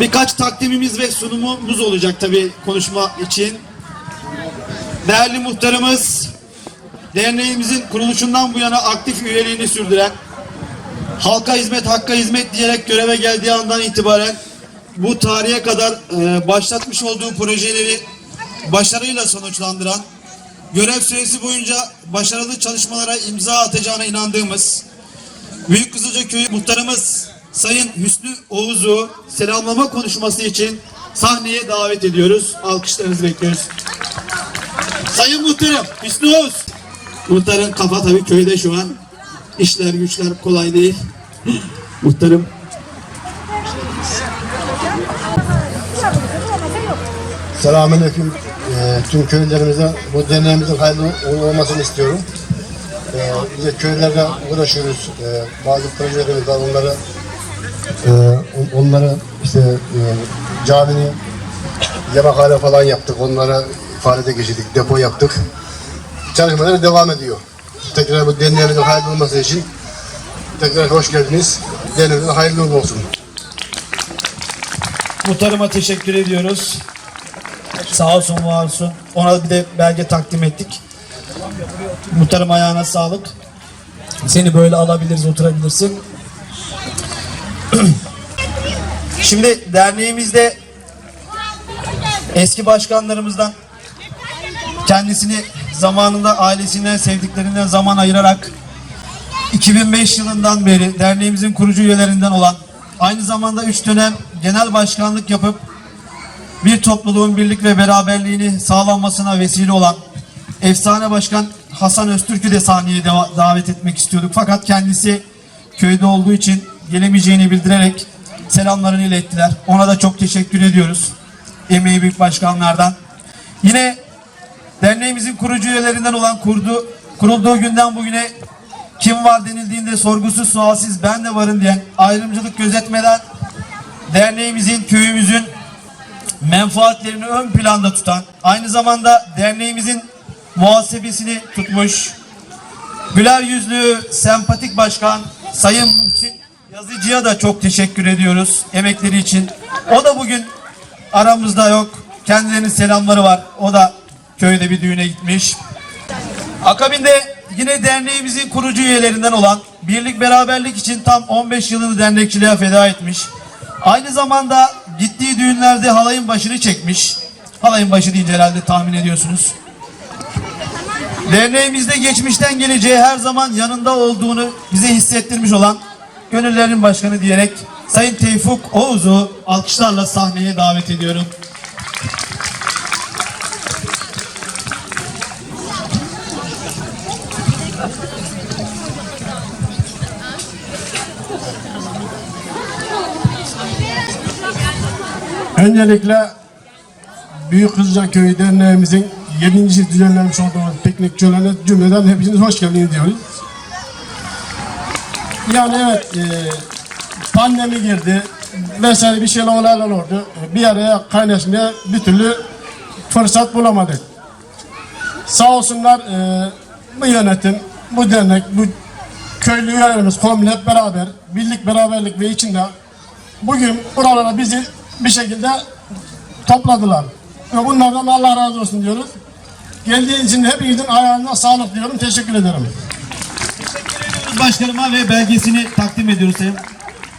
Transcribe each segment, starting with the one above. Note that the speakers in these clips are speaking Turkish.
Birkaç takdimimiz ve sunumumuz olacak tabii konuşma için. Değerli muhtarımız, derneğimizin kuruluşundan bu yana aktif üyeliğini sürdüren, halka hizmet, hakka hizmet diyerek göreve geldiği andan itibaren bu tarihe kadar e, başlatmış olduğu projeleri başarıyla sonuçlandıran, görev süresi boyunca başarılı çalışmalara imza atacağına inandığımız, Büyük Kızılca Köyü muhtarımız Sayın Hüsnü Oğuz'u selamlama konuşması için sahneye davet ediyoruz. Alkışlarınızı bekliyoruz. Sayın Muhtarım Hüsnü Oğuz. Muhtarın kafa tabii köyde şu an. İşler güçler kolay değil. Muhtarım Selamünaleyküm e, tüm köylerimize bu deneyimimizin hayırlı olmasını istiyorum. E, biz de köylerle uğraşıyoruz. E, bazı projelerimiz var. Onları e, on- onları işte e, caminin yemekhane falan yaptık. Onlara faaliyete geçirdik. Depo yaptık. Çalışmalar devam ediyor. Tekrar bu deneyimimizin hayırlı olması için tekrar hoş geldiniz. Deneyimimizin hayırlı olsun. Muhtarıma teşekkür ediyoruz. Sağ olsun var olsun. Ona bir de belge takdim ettik. Muhtarım ayağına sağlık. Seni böyle alabiliriz, oturabilirsin. Şimdi derneğimizde eski başkanlarımızdan kendisini zamanında ailesinden, sevdiklerinden zaman ayırarak 2005 yılından beri derneğimizin kurucu üyelerinden olan aynı zamanda 3 dönem genel başkanlık yapıp bir topluluğun birlik ve beraberliğini sağlanmasına vesile olan efsane başkan Hasan Öztürk'ü de sahneye davet etmek istiyorduk. Fakat kendisi köyde olduğu için gelemeyeceğini bildirerek selamlarını ilettiler. Ona da çok teşekkür ediyoruz. Emeği büyük başkanlardan. Yine Derneğimizin kurucu üyelerinden olan kurdu, kurulduğu günden bugüne kim var denildiğinde sorgusuz sualsiz ben de varım diyen ayrımcılık gözetmeden derneğimizin, köyümüzün menfaatlerini ön planda tutan, aynı zamanda derneğimizin muhasebesini tutmuş, güler yüzlü, sempatik başkan Sayın Muhsin Yazıcı'ya da çok teşekkür ediyoruz emekleri için. O da bugün aramızda yok. Kendilerinin selamları var. O da köyde bir düğüne gitmiş. Akabinde yine derneğimizin kurucu üyelerinden olan birlik beraberlik için tam 15 yılını dernekçiliğe feda etmiş. Aynı zamanda gittiği düğünlerde halayın başını çekmiş. Halayın başı deyince herhalde tahmin ediyorsunuz. Derneğimizde geçmişten geleceğe her zaman yanında olduğunu bize hissettirmiş olan gönüllerin başkanı diyerek Sayın Tevfik Oğuz'u alkışlarla sahneye davet ediyorum. Öncelikle Büyük Kızılca Köyü Derneğimizin 7. düzenlenmiş olduğumuz piknik cümleden hepiniz hoş geldiniz diyoruz. Yani evet e, pandemi girdi vesaire bir şeyler olaylar oldu. Bir araya kaynaşmaya bir türlü fırsat bulamadık. Sağ olsunlar e, bu yönetim, bu dernek, bu köylü üyelerimiz komple hep beraber, birlik beraberlik ve içinde bugün buralara bizi bir şekilde topladılar. Ve bunlardan Allah razı olsun diyoruz. Geldiğiniz için hepinizin ayağına sağlık diyorum. Teşekkür ederim. Başkanıma ve belgesini takdim ediyoruz Sayın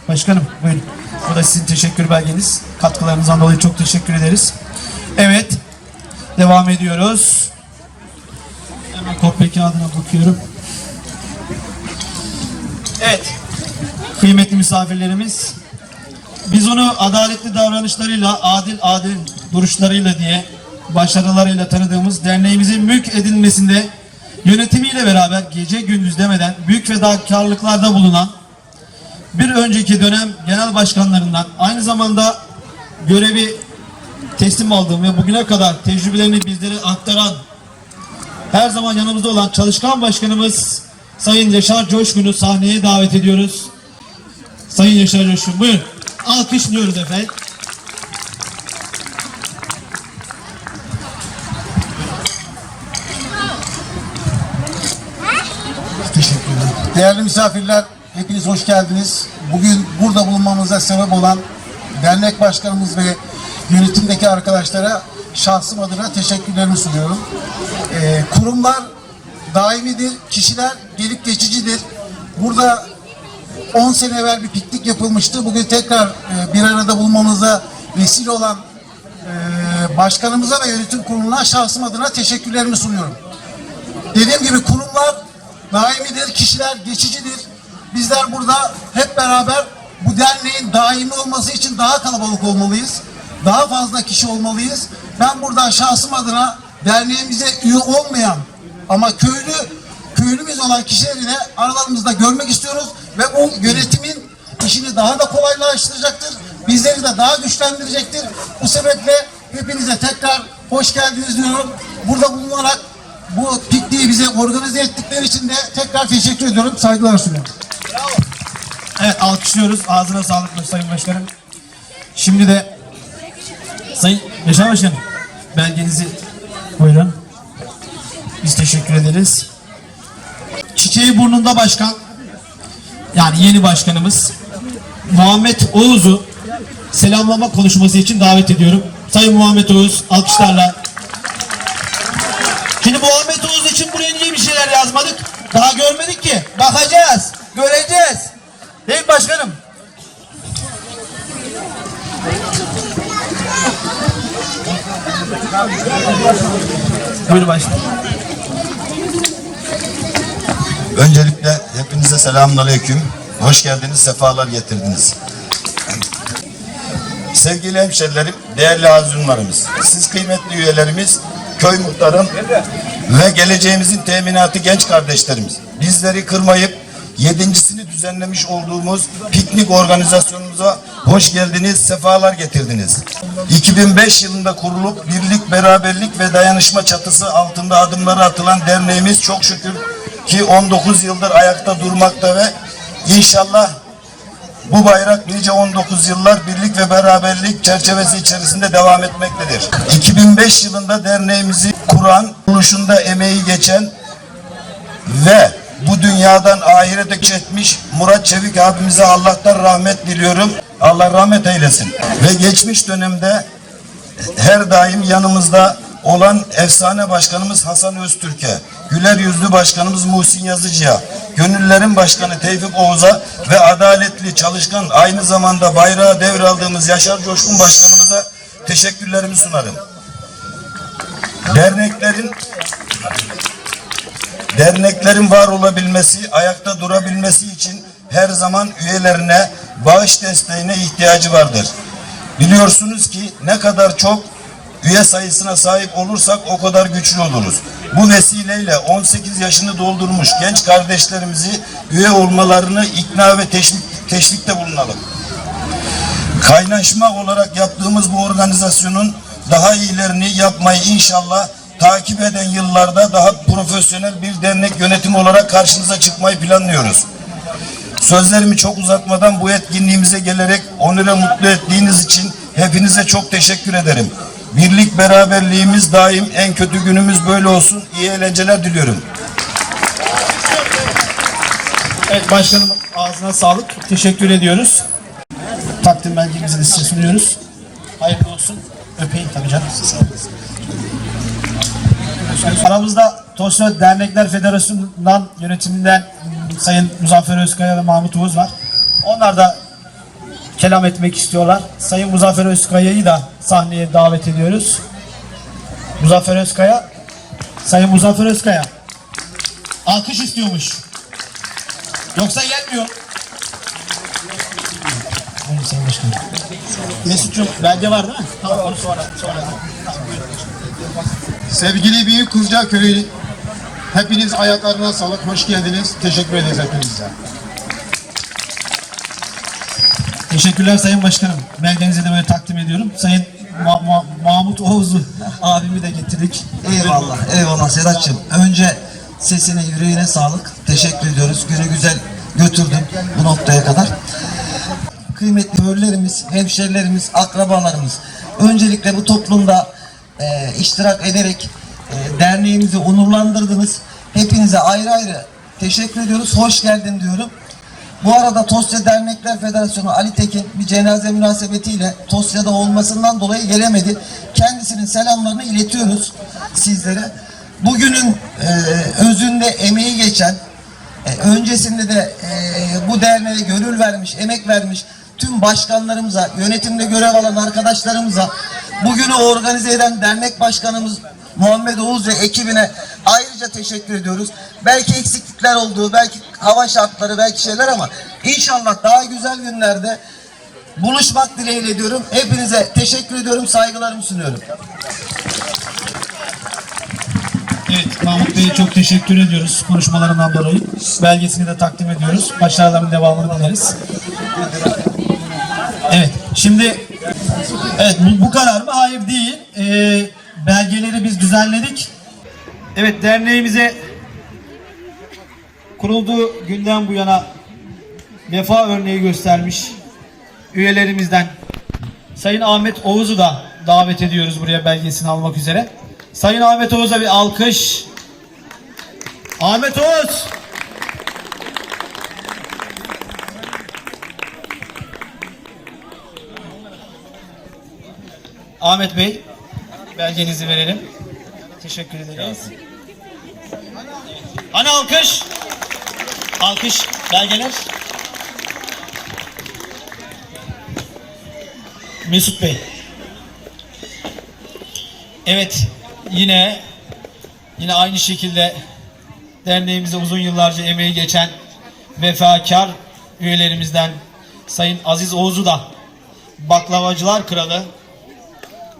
Başkanım. Buyurun. Bu da sizin teşekkür belgeniz. Katkılarınızdan dolayı çok teşekkür ederiz. Evet. Devam ediyoruz. Hemen kopya kağıdına bakıyorum. Evet. Kıymetli misafirlerimiz. Biz onu adaletli davranışlarıyla, adil adil duruşlarıyla diye başarılarıyla tanıdığımız derneğimizin mülk edilmesinde yönetimiyle beraber gece gündüz demeden büyük fedakarlıklarda bulunan bir önceki dönem genel başkanlarından aynı zamanda görevi teslim aldığım ve bugüne kadar tecrübelerini bizlere aktaran her zaman yanımızda olan çalışkan başkanımız Sayın Yaşar Coşkun'u sahneye davet ediyoruz. Sayın Yaşar Coşkun buyurun. Alkışlıyoruz efendim. Değerli misafirler, hepiniz hoş geldiniz. Bugün burada bulunmamıza sebep olan dernek başkanımız ve yönetimdeki arkadaşlara şahsım adına teşekkürlerimi sunuyorum. Ee, kurumlar daimidir, kişiler gelip geçicidir. Burada 10 sene evvel bir piknik yapılmıştı. Bugün tekrar e, bir arada bulmamıza vesile olan e, başkanımıza ve yönetim kuruluna şahsım adına teşekkürlerimi sunuyorum. Dediğim gibi kurumlar daimidir, kişiler geçicidir. Bizler burada hep beraber bu derneğin daimi olması için daha kalabalık olmalıyız. Daha fazla kişi olmalıyız. Ben buradan şahsım adına derneğimize üye olmayan ama köylü köylümüz olan kişileri aralarımızda görmek istiyoruz ve bu yönetimin işini daha da kolaylaştıracaktır. Bizleri de daha güçlendirecektir. Bu sebeple hepinize tekrar hoş geldiniz diyorum. Burada bulunarak bu pikniği bize organize ettikleri için de tekrar teşekkür ediyorum. Saygılar sunuyorum. Evet alkışlıyoruz. Ağzına sağlık Sayın Başkanım. Şimdi de Sayın Yaşar Başkanım belgenizi buyurun. Biz teşekkür ederiz. Çiçeği burnunda başkan yani yeni başkanımız Muhammed Oğuz'u selamlama konuşması için davet ediyorum. Sayın Muhammed Oğuz alkışlarla. Şimdi Muhammed Oğuz için buraya niye bir şeyler yazmadık? Daha görmedik ki. Bakacağız. Göreceğiz. Değil mi başkanım? Buyur başkanım. Öncelikle hepinize selamünaleyküm. Hoş geldiniz, sefalar getirdiniz. Sevgili hemşerilerim, değerli azunlarımız, siz kıymetli üyelerimiz, köy muhtarım ve geleceğimizin teminatı genç kardeşlerimiz. Bizleri kırmayıp yedincisini düzenlemiş olduğumuz piknik organizasyonumuza hoş geldiniz, sefalar getirdiniz. 2005 yılında kurulup birlik, beraberlik ve dayanışma çatısı altında adımları atılan derneğimiz çok şükür ki 19 yıldır ayakta durmakta ve inşallah bu bayrak nice 19 yıllar birlik ve beraberlik çerçevesi içerisinde devam etmektedir. 2005 yılında derneğimizi kuran, kuruluşunda emeği geçen ve bu dünyadan ahirete geçmiş Murat Çevik abimize Allah'tan rahmet diliyorum. Allah rahmet eylesin. Ve geçmiş dönemde her daim yanımızda olan efsane başkanımız Hasan Öztürk'e, güler yüzlü başkanımız Muhsin Yazıcı'ya, gönüllerin başkanı Tevfik Oğuz'a ve adaletli, çalışkan, aynı zamanda bayrağı devraldığımız Yaşar Coşkun başkanımıza teşekkürlerimi sunarım. Derneklerin derneklerin var olabilmesi, ayakta durabilmesi için her zaman üyelerine, bağış desteğine ihtiyacı vardır. Biliyorsunuz ki ne kadar çok üye sayısına sahip olursak o kadar güçlü oluruz. Bu vesileyle 18 yaşını doldurmuş genç kardeşlerimizi üye olmalarını ikna ve teşvik, teşvikte bulunalım. Kaynaşma olarak yaptığımız bu organizasyonun daha iyilerini yapmayı inşallah takip eden yıllarda daha profesyonel bir dernek yönetimi olarak karşınıza çıkmayı planlıyoruz. Sözlerimi çok uzatmadan bu etkinliğimize gelerek onure mutlu ettiğiniz için hepinize çok teşekkür ederim. Birlik beraberliğimiz daim en kötü günümüz böyle olsun. İyi eğlenceler diliyorum. Evet başkanım ağzına sağlık. Teşekkür ediyoruz. Takdim belgemizi de size sunuyoruz. Hayırlı olsun. Öpeyim tabii canım. Aramızda Tosya Dernekler Federasyonu'ndan yönetiminden Sayın Muzaffer Özkaya ve Mahmut Uğuz var. Onlar da kelam etmek istiyorlar. Sayın Muzaffer Özkaya'yı da sahneye davet ediyoruz. Muzaffer Özkaya, Sayın Muzaffer Özkaya. Alkış istiyormuş. Yoksa gelmiyor. Buyurun Sayın Başkanım. Mesut'cum belge var değil mi? Tamam onu sonra. sonra. Sevgili Büyük Kuzca Köyü, hepiniz ayaklarına sağlık, hoş geldiniz. Teşekkür ederiz hepinize. Teşekkürler Sayın Başkanım. Belgenizi de böyle takdim ediyorum. Sayın Ma- Ma- Mahmut Oğuz'u abimi de getirdik. Eyvallah, eyvallah Sedat'cığım. Önce sesine, yüreğine sağlık. Teşekkür ediyoruz. Günü güzel götürdün bu noktaya kadar. Kıymetli köylülerimiz, hemşerilerimiz, akrabalarımız. Öncelikle bu toplumda e, iştirak ederek e, derneğimizi onurlandırdınız. Hepinize ayrı ayrı teşekkür ediyoruz. Hoş geldin diyorum. Bu arada Tosya Dernekler Federasyonu Ali Tekin bir cenaze münasebetiyle Tosya'da olmasından dolayı gelemedi. Kendisinin selamlarını iletiyoruz sizlere. Bugünün e, özünde emeği geçen, e, öncesinde de e, bu derneğe gönül vermiş, emek vermiş tüm başkanlarımıza, yönetimde görev alan arkadaşlarımıza, bugünü organize eden dernek başkanımız Muhammed Oğuz ve ekibine ayrıca teşekkür ediyoruz. Belki eksiklikler olduğu, belki hava şartları, belki şeyler ama inşallah daha güzel günlerde buluşmak dileğiyle diyorum. Hepinize teşekkür ediyorum, saygılarımı sunuyorum. Evet Mahmut Bey'e çok teşekkür ediyoruz konuşmalarından dolayı. Belgesini de takdim ediyoruz. Başarıların devamını dileriz. Evet şimdi evet bu, bu kadar mı? Hayır değil. Ee, belgeleri biz düzenledik. Evet derneğimize kurulduğu günden bu yana vefa örneği göstermiş üyelerimizden Sayın Ahmet Oğuz'u da davet ediyoruz buraya belgesini almak üzere. Sayın Ahmet Oğuz'a bir alkış. Ahmet Oğuz. Ahmet Bey, belgenizi verelim. Teşekkür ederiz. Hani alkış? Alkış, belgeler. Mesut Bey. Evet, yine yine aynı şekilde derneğimize uzun yıllarca emeği geçen vefakar üyelerimizden Sayın Aziz Oğuz'u da Baklavacılar Kralı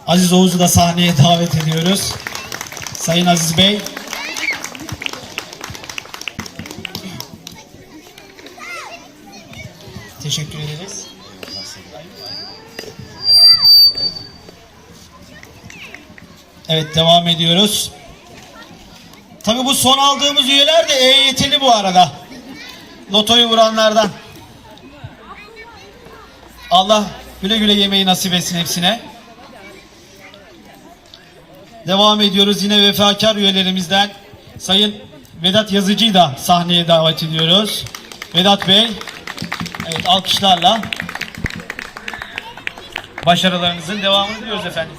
Aziz Oğuz'u da sahneye davet ediyoruz. Sayın Aziz Bey. Teşekkür ederiz. Evet devam ediyoruz. Tabii bu son aldığımız üyeler de EYT'li bu arada. Lotoyu vuranlardan. Allah güle güle yemeği nasip etsin hepsine. Devam ediyoruz yine vefakar üyelerimizden Sayın Vedat Yazıcı'yı da sahneye davet ediyoruz. Vedat Bey, evet alkışlarla başarılarınızın devamını diliyoruz efendim.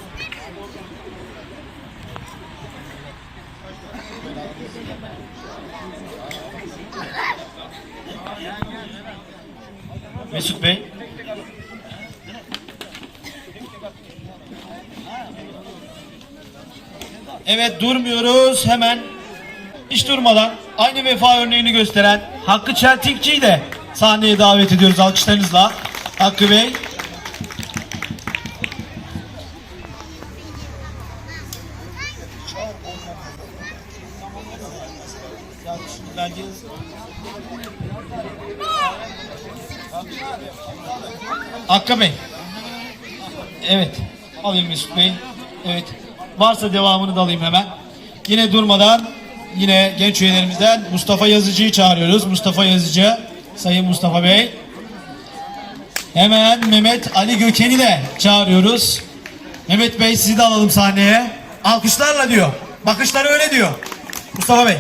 Mesut Bey. Evet durmuyoruz hemen hiç durmadan aynı vefa örneğini gösteren Hakkı Çeltikçi'yi de sahneye davet ediyoruz alkışlarınızla. Hakkı Bey. Hakkı Bey. Evet. Alayım Mesut Bey. Evet. Varsa devamını da alayım hemen. Yine durmadan yine genç üyelerimizden Mustafa Yazıcı'yı çağırıyoruz. Mustafa Yazıcı. Sayın Mustafa Bey. Hemen Mehmet Ali Göken'i de çağırıyoruz. Mehmet Bey sizi de alalım sahneye. Alkışlarla diyor. Bakışları öyle diyor. Mustafa Bey.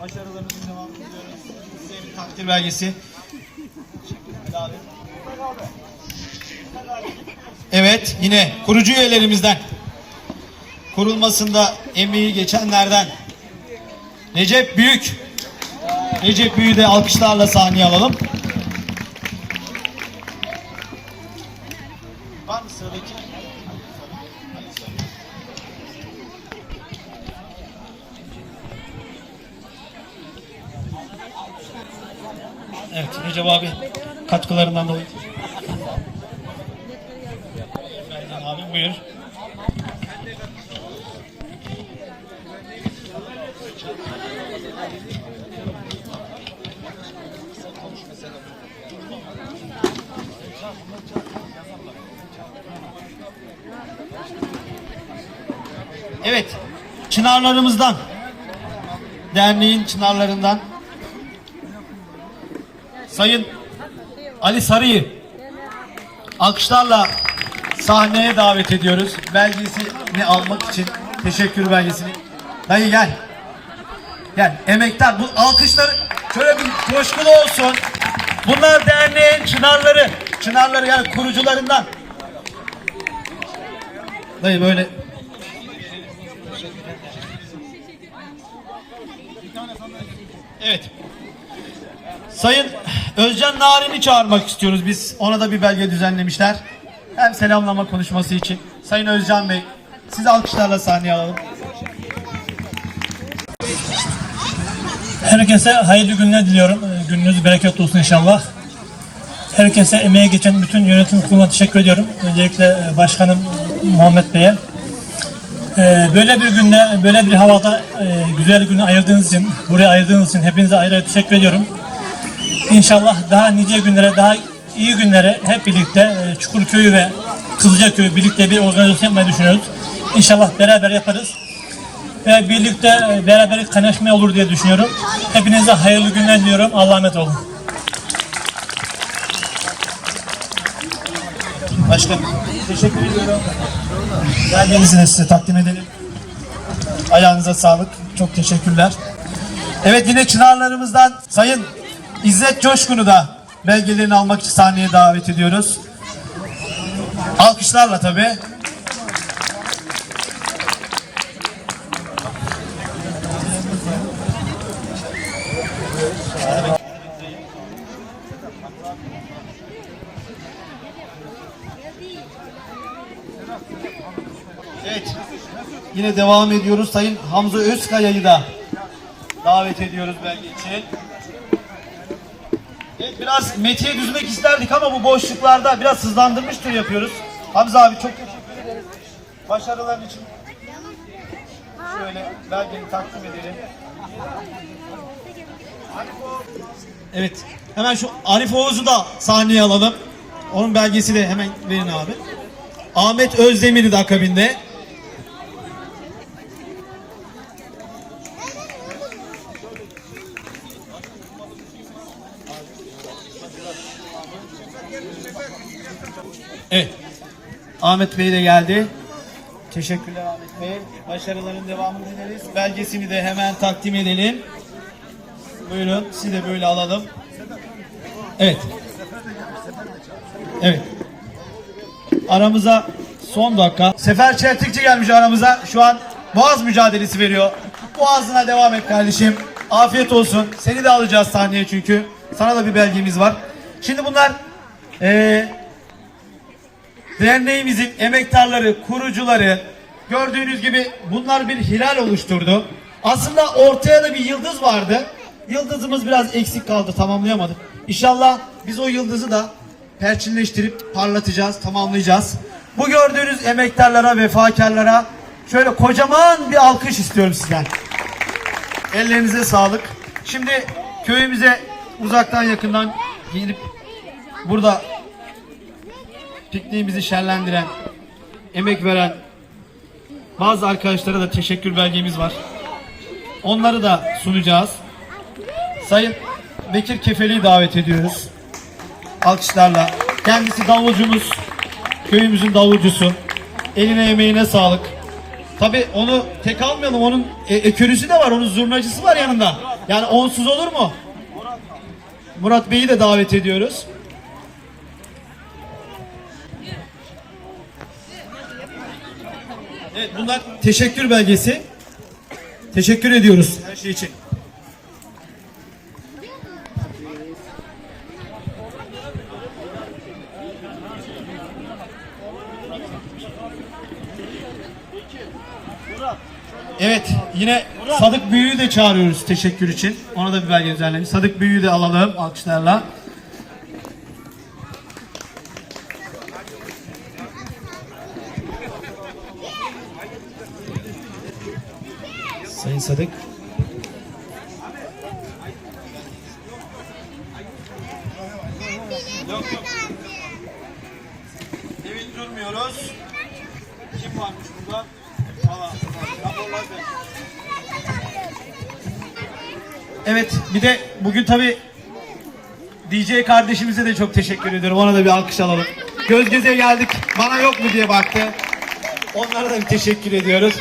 Başarılarınızın devamını diliyoruz. Size bir takdir belgesi. Evet yine kurucu üyelerimizden kurulmasında emeği geçenlerden Recep Büyük Recep Büyük'ü de alkışlarla sahneye alalım. Var mı sıradaki? Evet Recep abi katkılarından dolayı. Benden abi buyur. Evet, çınarlarımızdan, derneğin çınarlarından Sayın Ali Sarı'yı alkışlarla sahneye davet ediyoruz. Belgesini almak için teşekkür belgesini. Dayı gel. Gel emektar. Bu alkışlar şöyle bir coşkulu olsun. Bunlar derneğin çınarları. Çınarları yani kurucularından. Dayı böyle Evet. Sayın Özcan Narin'i çağırmak istiyoruz biz. Ona da bir belge düzenlemişler. Hem selamlama konuşması için. Sayın Özcan Bey, sizi alkışlarla sahneye alalım. Herkese hayırlı günler diliyorum. Ee, Gününüz bereketli olsun inşallah. Herkese emeğe geçen bütün yönetim kuruluna teşekkür ediyorum. Öncelikle e, başkanım Muhammed Bey'e. Ee, Böyle bir günde, böyle bir havada e, güzel günü ayırdığınız için, buraya ayırdığınız için hepinize ayrı ayrı teşekkür ediyorum. İnşallah daha nice günlere, daha iyi günlere hep birlikte e, Çukurköy'ü ve Kızılcaköy'ü birlikte bir organizasyon yapmayı düşünüyoruz. İnşallah beraber yaparız ve birlikte e, beraberlik kaynaşmaya olur diye düşünüyorum. Hepinize hayırlı günler diliyorum. Allah'a emanet olun. Başkanım, teşekkür ediyorum. Belgenizi de size takdim edelim. Ayağınıza sağlık. Çok teşekkürler. Evet yine çınarlarımızdan Sayın İzzet Coşkun'u da belgelerini almak için sahneye davet ediyoruz. Alkışlarla tabii. Evet. Yine devam ediyoruz. Sayın Hamza Özkaya'yı da davet ediyoruz belge için. Biraz metiye düzmek isterdik ama bu boşluklarda biraz hızlandırmış tur yapıyoruz. Hamza abi çok teşekkür ederiz. Başarıların için. Şöyle belgeni takdim edelim. Evet. Hemen şu Arif Oğuz'u da sahneye alalım. Onun belgesi de hemen verin abi. Ahmet Özdemir'i de akabinde. Ahmet Bey de geldi. Teşekkürler Ahmet Bey. Başarıların devamını dileriz. Belgesini de hemen takdim edelim. Buyurun. Sizi de böyle alalım. Evet. Evet. Aramıza son dakika. Sefer Çeltikçi gelmiş aramıza. Şu an boğaz mücadelesi veriyor. Boğazına devam et kardeşim. Afiyet olsun. Seni de alacağız sahneye çünkü. Sana da bir belgemiz var. Şimdi bunlar eee derneğimizin emektarları, kurucuları gördüğünüz gibi bunlar bir hilal oluşturdu. Aslında ortaya da bir yıldız vardı. Yıldızımız biraz eksik kaldı, tamamlayamadık. İnşallah biz o yıldızı da perçinleştirip parlatacağız, tamamlayacağız. Bu gördüğünüz emektarlara, vefakarlara şöyle kocaman bir alkış istiyorum sizden. Ellerinize sağlık. Şimdi köyümüze uzaktan yakından gelip burada pikniğimizi şenlendiren, emek veren bazı arkadaşlara da teşekkür belgemiz var. Onları da sunacağız. Sayın Bekir Kefeli'yi davet ediyoruz. Alkışlarla. Kendisi davulcumuz. Köyümüzün davulcusu. Eline emeğine sağlık. Tabi onu tek almayalım. Onun e, ekürüsü de var. Onun zurnacısı var yanında. Yani onsuz olur mu? Murat Bey'i de davet ediyoruz. Evet bunlar teşekkür belgesi. Teşekkür ediyoruz her şey için. Evet yine Sadık Büyü'yü de çağırıyoruz teşekkür için. Ona da bir belge düzenlemiş. Sadık Büyü'yü de alalım alkışlarla. Sayın Sadık. Evet durmuyoruz. Kim varmış burada? Da- Evet bir de bugün tabi DJ kardeşimize de çok teşekkür ediyorum. Ona da bir alkış alalım. Göz göze geldik. Bana yok mu diye baktı. Onlara da bir teşekkür ediyoruz.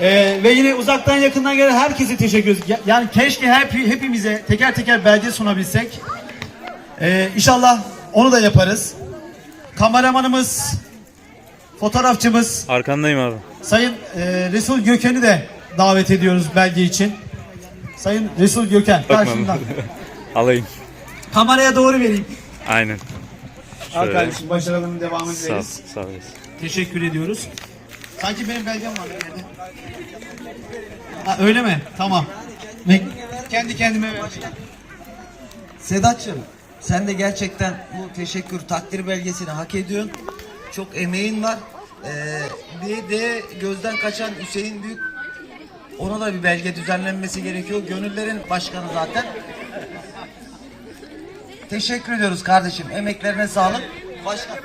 Ee, ve yine uzaktan yakından gelen herkese teşekkür ediyoruz. Ya- Yani keşke hep, hepimize teker teker belge sunabilsek. Ee, inşallah onu da yaparız. Kameramanımız, fotoğrafçımız Arkandayım abi. Sayın e, Resul Gökhan'ı da davet ediyoruz belge için. Sayın Resul Gökhan karşımdan. Alayım. Kameraya doğru vereyim. Aynen. Al Şöyle. kardeşim başarılarının devamını Sağ, dileriz. sağ olasın. Teşekkür ediyoruz. Sanki benim belgem var. bir yerde. Ha, öyle mi? Tamam. Kendi kendime vereceğim. Sedat'cığım sen de gerçekten bu teşekkür takdir belgesini hak ediyorsun. Çok emeğin var. Ee, bir de gözden kaçan Hüseyin Büyük ona da bir belge düzenlenmesi gerekiyor. Gönüllerin başkanı zaten. Teşekkür ediyoruz kardeşim. Emeklerine sağlık. Başkan.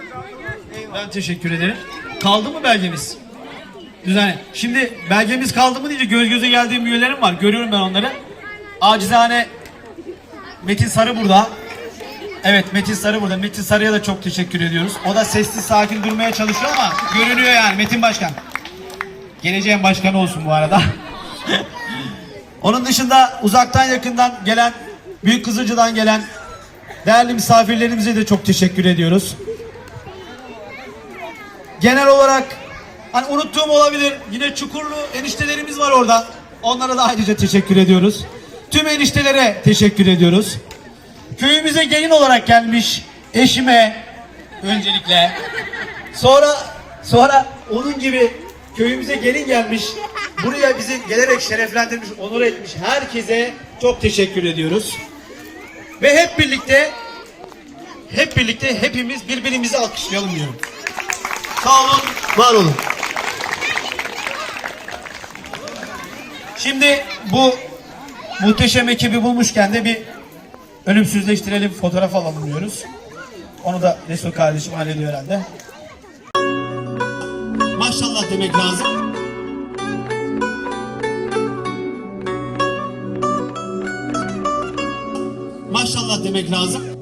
Ben teşekkür ederim. Kaldı mı belgemiz? Düzenli. Şimdi belgemiz kaldı mı deyince göz göze geldiğim üyelerim var. Görüyorum ben onları. Acizane Metin Sarı burada. Evet Metin Sarı burada. Metin Sarı'ya da çok teşekkür ediyoruz. O da sessiz sakin durmaya çalışıyor ama görünüyor yani Metin Başkan. Geleceğin başkanı olsun bu arada. Onun dışında uzaktan yakından gelen, Büyük Kızılcı'dan gelen değerli misafirlerimize de çok teşekkür ediyoruz. Genel olarak hani unuttuğum olabilir. Yine Çukurlu eniştelerimiz var orada. Onlara da ayrıca teşekkür ediyoruz. Tüm eniştelere teşekkür ediyoruz. Köyümüze gelin olarak gelmiş eşime öncelikle. Sonra sonra onun gibi köyümüze gelin gelmiş. Buraya bizi gelerek şereflendirmiş, onur etmiş herkese çok teşekkür ediyoruz. Ve hep birlikte hep birlikte hepimiz birbirimizi alkışlayalım diyorum. Sağ olun, var olun. Şimdi bu muhteşem ekibi bulmuşken de bir ölümsüzleştirelim, fotoğraf alalım diyoruz. Onu da Resul kardeşim hallediyor herhalde. Maşallah demek lazım. Maşallah demek lazım.